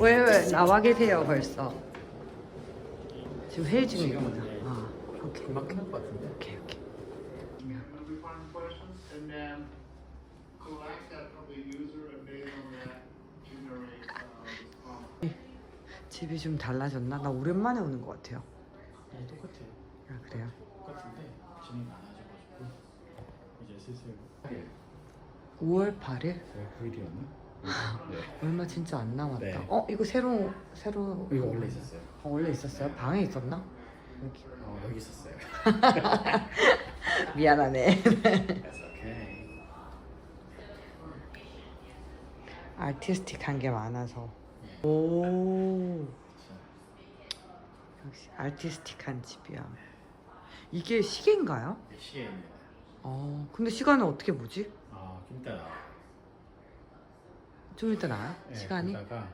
왜, 왜 나와 계세요 벌써? 지금 회의 중이구나. 아, 오케이. 금방 끝날 것 같은데. 오케이, 오케이. Uh. 집이 좀 달라졌나? 나 오랜만에 오는 것 같아요. 네, 똑같아요. 아, 그래요? 똑같은데 짐이 많아져가지고 이제 슬슬 5월 8일? 네, 9일이었나? 네. 얼마 진짜 안 남았다. 네. 어, 이거 새로 새로 이거 원래 있었어요. 어, 원래 있었어요? 방에 있었나? 여기. 어, 여기 있었어요. 미안하네. That's okay. 아티스틱한 게 많아서. 오, 역시 아티스틱한 집이야. 이게 시계인가요? 네, 시에입니다. 어, 근데 시간은 어떻게 보지? 아, 좀 이따 나와. 좀 이따 나요? 네, 시간이? 그러다가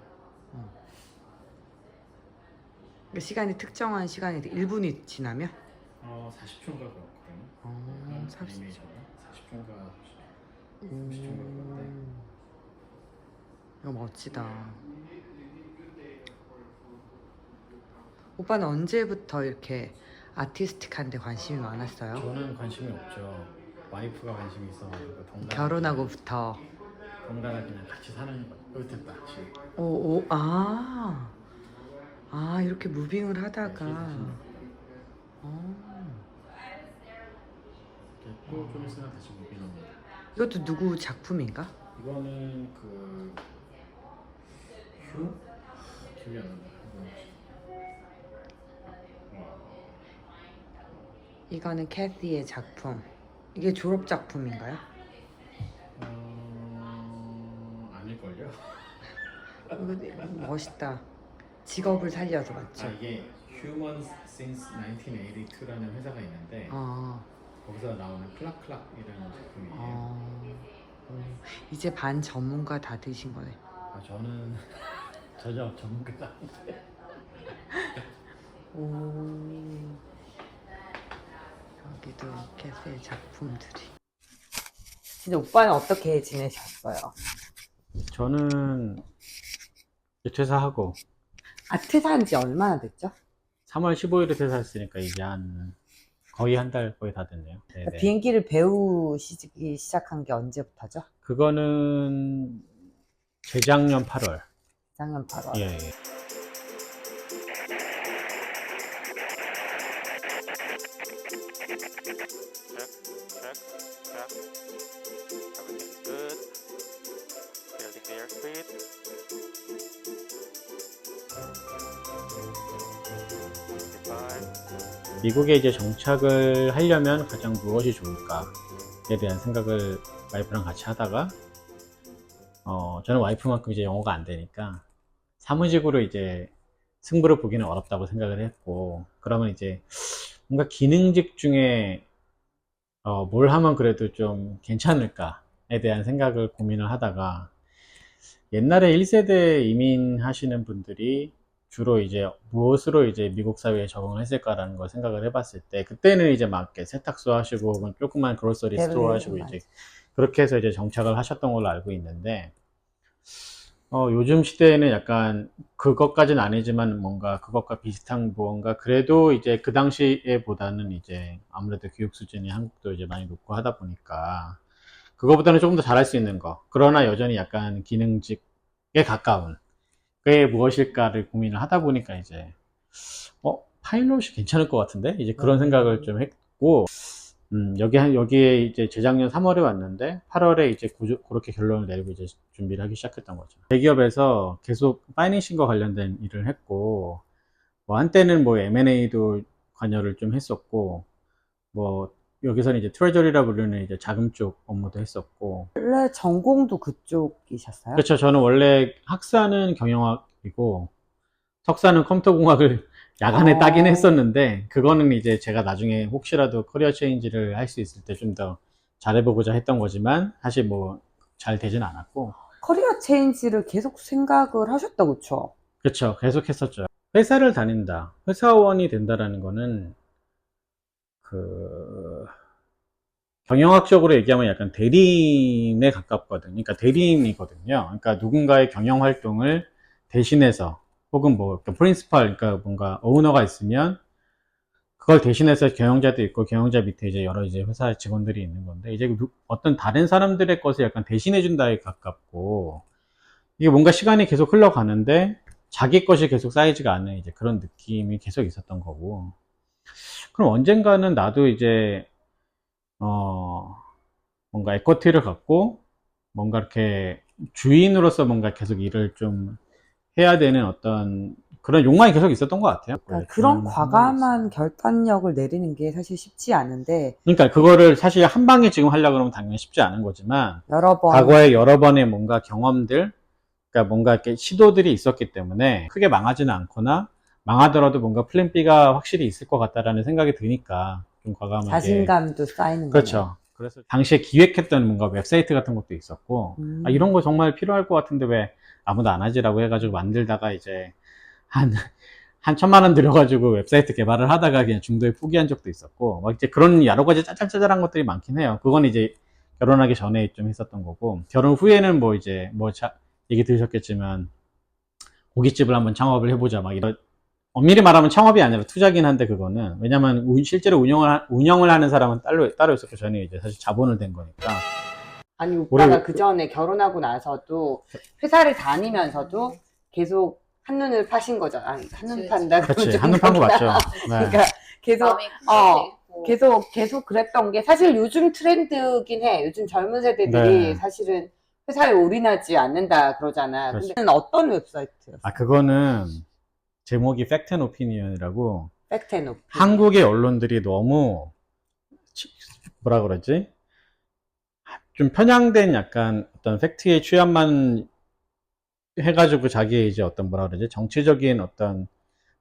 그러니까 시간이 특정한 시간이 1분이 지나면? 어, 40초인가 그렇거든요. 어, 30초. 40초인가 30초인가 그런데 음. 이거 멋지다. 오빠는 언제부터 이렇게 아티스틱한 데 관심이 많았어요? 저는 관심이 없죠. 와이프가 관심이 있어가지고 덩달아 결혼하고부터. 덩달아 그냥 같이 사는 거. 여기 됐다. 지금. 오, 오, 아. 아, 이렇게 무빙을 하다가. 네, 어. 이렇게 또좀 있으면 다시 무비합니다. 이것도 누구 작품인가? 이거는 그 휴? 기억이 안 난다. 이거는 캐티의 작품. 이게 졸업 작품인가요? 어... 아닐걸요? 이거 멋있다. 직업을 살려서 아 맞죠? 이게 Humans Since 1982라는 회사가 있는데 어, 거기서 나오는 클락클락이라는 제품이에요. 어. 음, 이제 반 전문가 다 되신 거네. 아 저는 전혀 전문가가 아닌데 오. 여기도 캐페 작품들이. 진짜 오빠는 어떻게 지내셨어요? 저는 이제 퇴사하고 아, 퇴사한 지 얼마나 됐죠? 3월 15일에 퇴사했으니까 이제 한 거의 한 달 거의 다 됐네요. 네네. 비행기를 배우시기 시작한 게 언제부터죠? 그거는 재작년 8월. 작년 8월. 예, 예. 미국에 이제 정착을 하려면 가장 무엇이 좋을까에 대한 생각을 와이프랑 같이 하다가 어 저는 와이프만큼 이제 영어가 안 되니까 사무직으로 이제 승부를 보기는 어렵다고 생각을 했고 그러면 이제 뭔가 기능직 중에 어, 뭘 하면 그래도 좀 괜찮을까에 대한 생각을 고민을 하다가 옛날에 1세대 이민하시는 분들이 주로 이제 무엇으로 이제 미국 사회에 적응을 했을까라는 걸 생각을 해봤을 때 그때는 이제 막 세탁소 하시고 혹은 조그만 그로서리 스토어 네, 하시고 맞아요. 이제 그렇게 해서 이제 정착을 하셨던 걸로 알고 있는데 어, 요즘 시대에는 약간 그것까지는 아니지만 뭔가 그것과 비슷한 무언가 그래도 이제 그 당시에 보다는 이제 아무래도 교육 수준이 한국도 이제 많이 높고 하다 보니까 그거보다는 조금 더 잘할 수 있는 거 그러나 여전히 약간 기능직에 가까운 그게 무엇일까를 고민을 하다 보니까 이제 어 파일럿이 괜찮을 것 같은데 이제 그런 생각을 좀 했고 음, 여기 한 여기에 이제 재작년 3월에 왔는데 8월에 이제 고, 그렇게 결론을 내리고 이제 준비를 하기 시작했던 거죠. 대기업에서 계속 파이낸싱과 관련된 일을 했고 뭐 한때는 뭐 M&A도 관여를 좀 했었고 뭐 여기서는 이제 트레저리라 부르는 이제 자금 쪽 업무도 했었고 원래 전공도 그쪽이셨어요? 그렇죠. 저는 원래 학사는 경영학이고 석사는 컴퓨터공학을 야간에 어. 따긴 했었는데 그거는 이제 제가 나중에 혹시라도 커리어 체인지를 할 수 있을 때 좀 더 잘해보고자 했던 거지만 사실 뭐 잘 되진 않았고 커리어 체인지를 계속 생각을 하셨다, 그쵸? 그렇죠. 계속 했었죠. 회사를 다닌다. 회사원이 된다라는 거는 그 경영학적으로 얘기하면 약간 대리인에 가깝거든요. 그러니까 대리인이거든요. 그러니까 누군가의 경영 활동을 대신해서 혹은 뭐 프린시팔 그러니까 뭔가 오너가 있으면 그걸 대신해서 경영자도 있고 경영자 밑에 이제 여러 이제 회사 직원들이 있는 건데 이제 누- 어떤 다른 사람들의 것을 약간 대신해 준다에 가깝고 이게 뭔가 시간이 계속 흘러가는데 자기 것이 계속 쌓이지가 않는 이제 그런 느낌이 계속 있었던 거고 그럼 언젠가는 나도 이제 어 뭔가 에코티를 갖고 뭔가 이렇게 주인으로서 뭔가 계속 일을 좀 해야 되는 어떤 그런 욕망이 계속 있었던 것 같아요. 그러니까 그런 음, 과감한 결단력을 내리는 게 사실 쉽지 않은데 그러니까 그거를 사실 한 방에 지금 하려고 그러면 당연히 쉽지 않은 거지만 여러 번. 과거에 여러 번의 뭔가 경험들, 그러니까 뭔가 이렇게 시도들이 있었기 때문에 크게 망하지는 않거나 망하더라도 뭔가 플랜 B가 확실히 있을 것 같다라는 생각이 드니까 좀 과감하게. 자신감도 쌓이는 거예요. 그렇죠. 그래서 당시에 기획했던 뭔가 웹사이트 같은 것도 있었고, 음. 아, 이런 거 정말 필요할 것 같은데 왜 아무도 안 하지라고 해가지고 만들다가 이제 한, 한 천만 원 들여가지고 웹사이트 개발을 하다가 그냥 중도에 포기한 적도 있었고, 막 이제 그런 여러 가지 짜잘짜잘한 것들이 많긴 해요. 그건 이제 결혼하기 전에 좀 했었던 거고, 결혼 후에는 뭐 이제 뭐 자, 얘기 들으셨겠지만, 고깃집을 한번 창업을 해보자, 막 이런, 엄밀히 말하면 창업이 아니라 투자긴 한데 그거는 왜냐면 운- 실제로 운영을 하- 운영을 하는 사람은 따로 따로 있었고 저는 이제 사실 자본을 된 거니까 아니 오빠가 올해- 그 전에 결혼하고 나서도 회사를 다니면서도 계속 한눈을 파신 거죠. 아니 한눈 판다. 그렇지 한눈 판 거 맞죠 네. 그러니까 계속 어. 계속 계속 그랬던 게 사실 요즘 트렌드긴 해. 요즘 젊은 세대들이 네. 사실은 회사에 올인하지 않는다 그러잖아. 그렇죠. 근데 어떤 웹사이트였어? 아 그거는 제목이 팩트 앤 오피니언이라고 팩트 앤 오피. 한국의 언론들이 너무 치- 뭐라 그러지 좀 편향된 약간 어떤 팩트의 취합만 해가지고 자기의 이제 어떤 뭐라 그러지 정치적인 어떤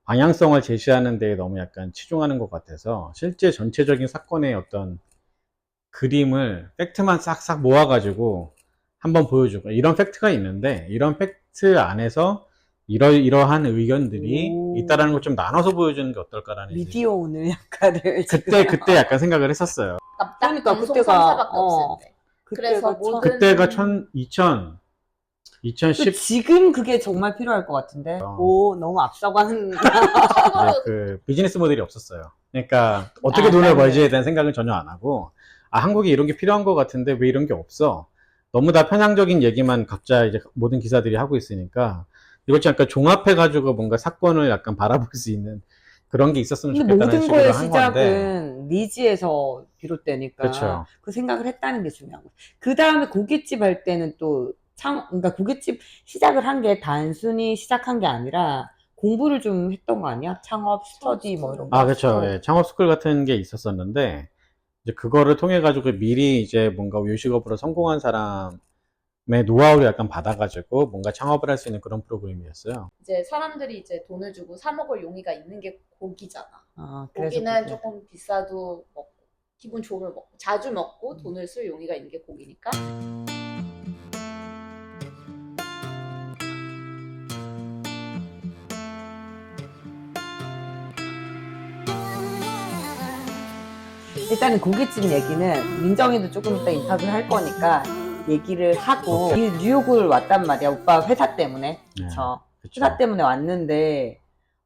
방향성을 제시하는 데에 너무 약간 치중하는 것 같아서 실제 전체적인 사건의 어떤 그림을 팩트만 싹싹 모아가지고 한번 보여주고 이런 팩트가 있는데 이런 팩트 안에서 이러 이러한 의견들이 오. 있다라는 걸 좀 나눠서 보여주는 게 어떨까라는 이제 미디어 오늘 약간을 그때 그때 약간 생각을 했었어요. 딱 그러니까 방송 그때가, 3사밖에 어. 없을 때. 그래서 모든- 그때가 천 2000 또 2010 지금 그게 정말 필요할 것 같은데. 어. 오 너무 앞서가는. 참고로 그 비즈니스 모델이 없었어요. 그러니까 어떻게 아, 돈을 딴 벌지에 데. 대한 생각은 전혀 안 하고 아 한국에 이런 게 필요한 것 같은데 왜 이런 게 없어? 너무 다 편향적인 얘기만 각자 이제 모든 기사들이 하고 있으니까 이걸 좀 약간 종합해 가지고 뭔가 사건을 약간 바라볼 수 있는 그런 게 있었으면 근데 좋겠다는 모든 식으로 거의 한 건데 시작은 니즈에서 비롯되니까 그렇죠. 그 생각을 했다는 게 중요한 거예요. 그 다음에 고깃집 할 때는 또 참, 그러니까 고깃집 시작을 한 게 단순히 시작한 게 아니라 공부를 좀 했던 거 아니야? 창업, 스터디 뭐 이런 거. 아, 그렇죠. 예, 창업 스쿨 같은 게 있었었는데, 이제 그거를 통해 가지고 미리 이제 뭔가 요식업으로 성공한 사람의 노하우를 약간 받아가지고 뭔가 창업을 할 수 있는 그런 프로그램이었어요. 이제 사람들이 이제 돈을 주고 사 먹을 용의가 있는 게 고기잖아. 아, 그래서 고기는 그게. 조금 비싸도 먹고 기분 좋으면 먹고 자주 먹고 돈을 쓸 용의가 있는 게 고기니까. 일단은 고깃집 얘기는 민정이도 조금 이따 인터뷰 할 거니까 얘기를 하고 이 뉴욕을 왔단 말이야 오빠 회사 때문에 네, 저 그쵸. 회사 때문에 왔는데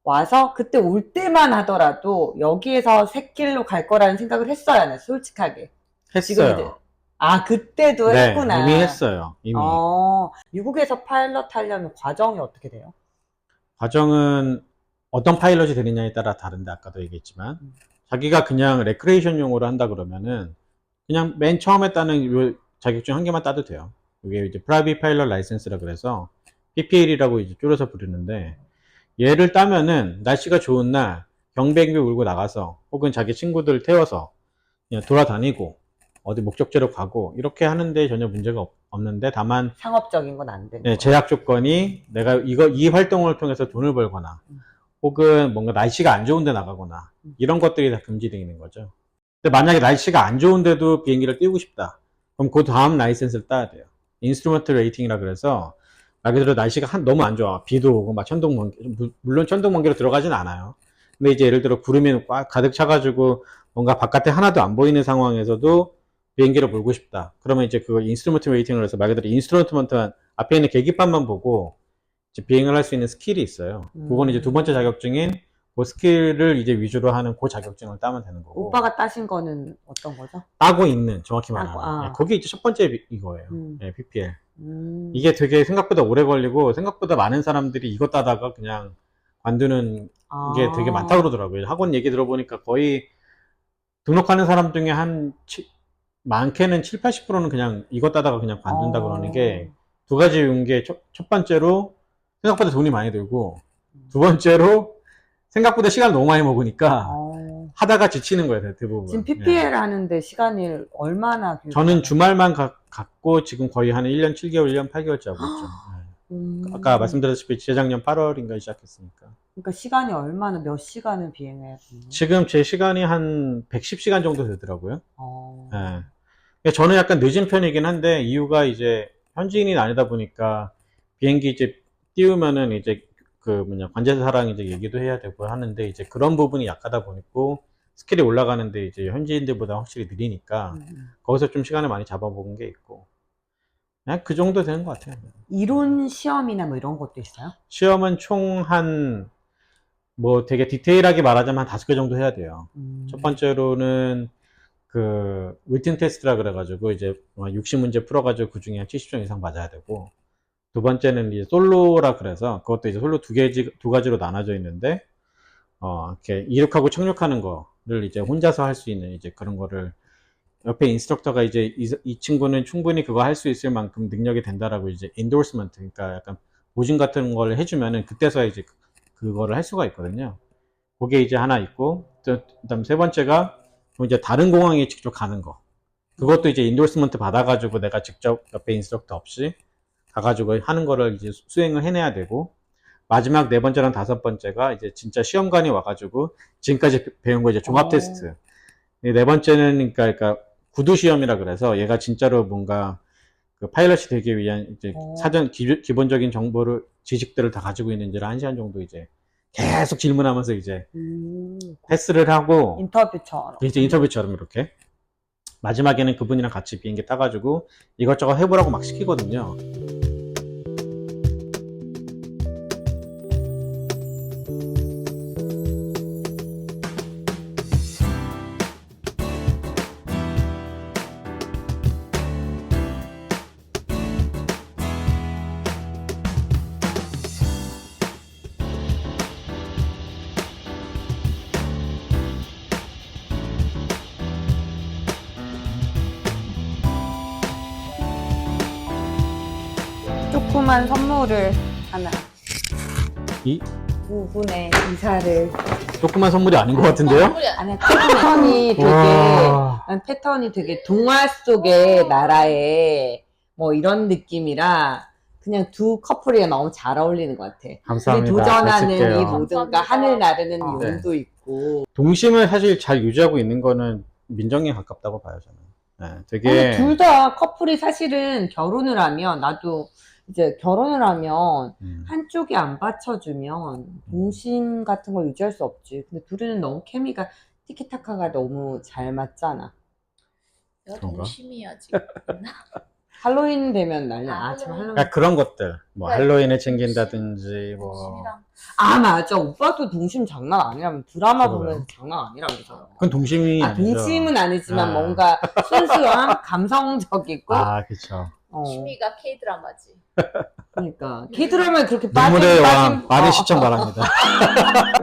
와서 그때 올 때만 하더라도 여기에서 새길로 갈 거라는 생각을 했어요 안 했어? 솔직하게 지금 했어요. 아 그때도 네, 했구나 이미 했어요. 이미. 어, 미국에서 파일럿 하려면 과정이 어떻게 돼요? 과정은 어떤 파일럿이 되느냐에 따라 다른데 아까도 얘기했지만 음. 자기가 그냥 레크레이션용으로 한다 그러면은 그냥 맨 처음에 따는 요 자격증 한 개만 따도 돼요. 이게 이제 프라이빗 파일럿 라이센스라 그래서 PPL이라고 이제 줄여서 부르는데 얘를 따면은 날씨가 좋은 날 경비행기 울고 나가서 혹은 자기 친구들 태워서 그냥 돌아다니고 어디 목적지로 가고 이렇게 하는데 전혀 문제가 없- 없는데 다만 상업적인 건 안 되는 네. 제약 조건이 내가 이거 이 활동을 통해서 돈을 벌거나 음. 혹은 뭔가 날씨가 안 좋은데 나가거나 음. 이런 것들이 다 금지되어 있는 거죠. 근데 만약에 날씨가 안 좋은데도 비행기를 띄우고 싶다. 그럼 그 다음 라이센스를 따야 돼요. 인스트루먼트 레이팅이라 그래서 말 그대로 날씨가 한, 너무 안 좋아. 비도 오고 막 천둥 번개, 무- 물론 천둥 번개로 들어가진 않아요. 근데 이제 예를 들어 구름이 꽉 가득 차가지고 뭔가 바깥에 하나도 안 보이는 상황에서도 비행기를 몰고 싶다. 그러면 이제 그걸 인스트루먼트 웨이팅을 해서 말 그대로 인스트루먼트만 앞에 있는 계기판만 보고 비행을 할 수 있는 스킬이 있어요. 음. 그거는 이제 두 번째 자격증인 그 스킬을 이제 위주로 하는 그 자격증을 따면 되는 거고. 오빠가 따신 거는 어떤 거죠? 따고 있는 정확히 따고, 말하면 아. 예, 그게 이제 첫 번째 비- 이거예요. 음. 예, PPL. 음. 이게 되게 생각보다 오래 걸리고 생각보다 많은 사람들이 이거 따다가 그냥 관두는 게 아. 되게 많다고 그러더라고요. 학원 얘기 들어보니까 거의 등록하는 사람 중에 한 치- 많게는 7, 80%는 그냥 이거 따다가 그냥 관둔다 어. 그러는 게 두 가지 이유인 게 첫, 첫 번째로 생각보다 돈이 많이 들고 두 번째로 생각보다 시간을 너무 많이 먹으니까 어. 하다가 지치는 거예요, 대부분. 지금 예. PPL 하는데 시간이 얼마나 길어요? 저는 주말만 가- 갖고 지금 거의 한 1년 7개월, 1년 8개월째 하고 있죠. 예. 음. 아까 말씀드렸다시피 재작년 8월인가 시작했으니까. 그러니까 시간이 얼마나 몇 시간을 비행해야 되나요? 지금 제 시간이 한 110시간 정도 되더라고요. 어. 예. 그러니까 저는 약간 늦은 편이긴 한데 이유가 이제 현지인이 아니다 보니까 비행기 이제 띄우면은 이제 그 뭐냐 관제 사랑 이제 얘기도 해야 되고 하는데 이제 그런 부분이 약하다 보니까 스킬이 올라가는데 이제 현지인들보다 확실히 느리니까 음. 거기서 좀 시간을 많이 잡아먹은 게 있고 그냥 그 정도 되는 것 같아요. 이론 시험이나 뭐 이런 것도 있어요? 시험은 총 한 뭐 되게 디테일하게 말하자면 한 다섯 개 정도 해야 돼요. 음. 첫 번째로는 그 리튼 테스트라 그래가지고 이제 60문제 풀어가지고 그 중에 한 70점 이상 맞아야 되고 두 번째는 이제 솔로라 그래서 그것도 이제 솔로 두 개지 두 가지로 나눠져 있는데 어 이렇게 이륙하고 착륙하는 거를 이제 혼자서 할 수 있는 이제 그런 거를 옆에 인스트럭터가 이제 이, 이 친구는 충분히 그거 할 수 있을 만큼 능력이 된다라고 이제 인도스먼트 그러니까 약간 보증 같은 걸 해주면은 그때서야 이제 그- 그거를 할 수가 있거든요. 그게 이제 하나 있고 또 그다음 세 번째가 그럼 이제 다른 공항에 직접 가는 거. 그것도 이제 인도스먼트 받아가지고 내가 직접 옆에 인스트럭터 없이 가가지고 하는 거를 이제 수- 수행을 해내야 되고 마지막 네 번째랑 다섯 번째가 이제 진짜 시험관이 와가지고 지금까지 배- 배운 거 이제 종합 오. 테스트. 이네 번째는 그러니까, 그러니까 구두 시험이라 그래서 얘가 진짜로 뭔가 그 파일럿이 되기 위한 이제 오. 사전 기, 기본적인 정보를 지식들을 다 가지고 있는지를 한 시간 정도 이제 계속 질문하면서 이제 음. 패스를 하고 인터뷰처럼. 이제 인터뷰처럼 이렇게 마지막에는 그분이랑 같이 비행기 타가지고 이것저것 해보라고 막 시키거든요. 조그만 선물을 하나. 이 두 분의 이사를. 조그만 선물이 아닌 것 같은데요? 아니, 패턴이 되게, 와, 패턴이 되게 동화 속의 나라의 뭐 이런 느낌이라 그냥 두 커플이 너무 잘 어울리는 것 같아. 우리 감사합니다. 잘 도전하는 쓸게요. 이 모든가 감사합니다. 하늘 나르는 어. 용도 있고. 동심을 사실 잘 유지하고 있는 거는 민정에 가깝다고 봐요 저는. 네, 되게 둘 다 커플이 사실은 결혼을 하면 나도 이제 결혼을 하면 음, 한쪽이 안 받쳐주면 동심 같은 걸 유지할 수 없지. 근데 둘이는 너무 케미가 티키타카가 너무 잘 맞잖아. 내가 그런가? 동심이야지. 할로윈 되면 난리. 아, 아, 지금 할로윈. 할로윈. 그러니까 그런 것들 뭐 네. 할로윈을 챙긴다든지 뭐 동심이랑 아 맞아. 오빠도 동심 장난 아니라면 드라마? 보면 장난 아니라고 그러잖아. 그건 동심이 아 아니죠. 동심은 아니지만 아. 뭔가 순수한 감성적이고. 아 그렇죠. 어, 취미가 K 드라마지. 그러니까 K 드라마에 그렇게 빠진 눈물의 왕 빠진 많은 어, 시청 바랍니다.